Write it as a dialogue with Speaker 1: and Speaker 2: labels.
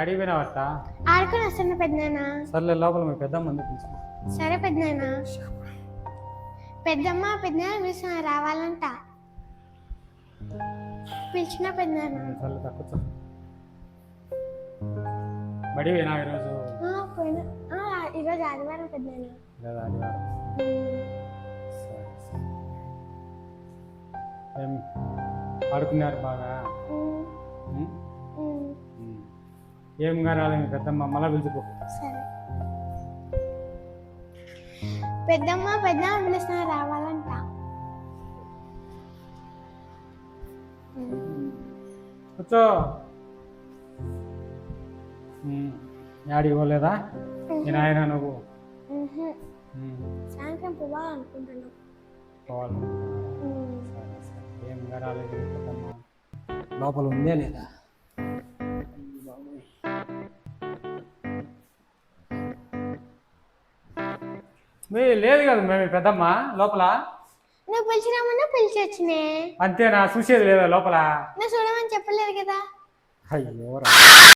Speaker 1: అడిగి పోయినావట
Speaker 2: ఆడుకొని వస్తున్నా పెద్దనాన్న.
Speaker 1: సర్లే లోపల మీ పెద్దమ్మ ఉంది పిలుచుకో.
Speaker 2: సరే పెద్దనాన్న. పెద్దమ్మ పెద్దనాన్న పిలిచిన రావాలంట. పిలిచిన పెద్దనాన్న.
Speaker 1: సర్లే తక్కువ బడి పోయినా ఈరోజు?
Speaker 2: ఆ, పోయినా. ఆ, ఈరోజు ఆదివారం పెద్దనాన్న.
Speaker 1: లేదా ఆదివారం. సరే సరే. ఏం ఆడుకున్నారు బాగా?
Speaker 2: ఉమ్.
Speaker 1: ఏం కారాలి మీ పెద్దమ్మ మళ్ళా పిలుచుకో.
Speaker 2: సరే. పెద్దమ్మ పెద్దమ్మ పిలిచిన రావాలంట.
Speaker 1: కూర్చో. యాడికి పోలేదా నేను ఆయన నువ్వు.
Speaker 2: సాయంత్రం
Speaker 1: పోవాలి ఏం పెద్దమ్మ. లోపల ఉందే లేదా? మీ లేదు కదా మేము పెద్దమ్మ లోపల?
Speaker 2: నువ్వు పిలిచినామన్నా పిలిచి వచ్చినే.
Speaker 1: అంతేనా? చూసేది లేదా లోపల?
Speaker 2: నువ్వు చూడమని చెప్పలేదు కదా.
Speaker 1: అయ్యో రా.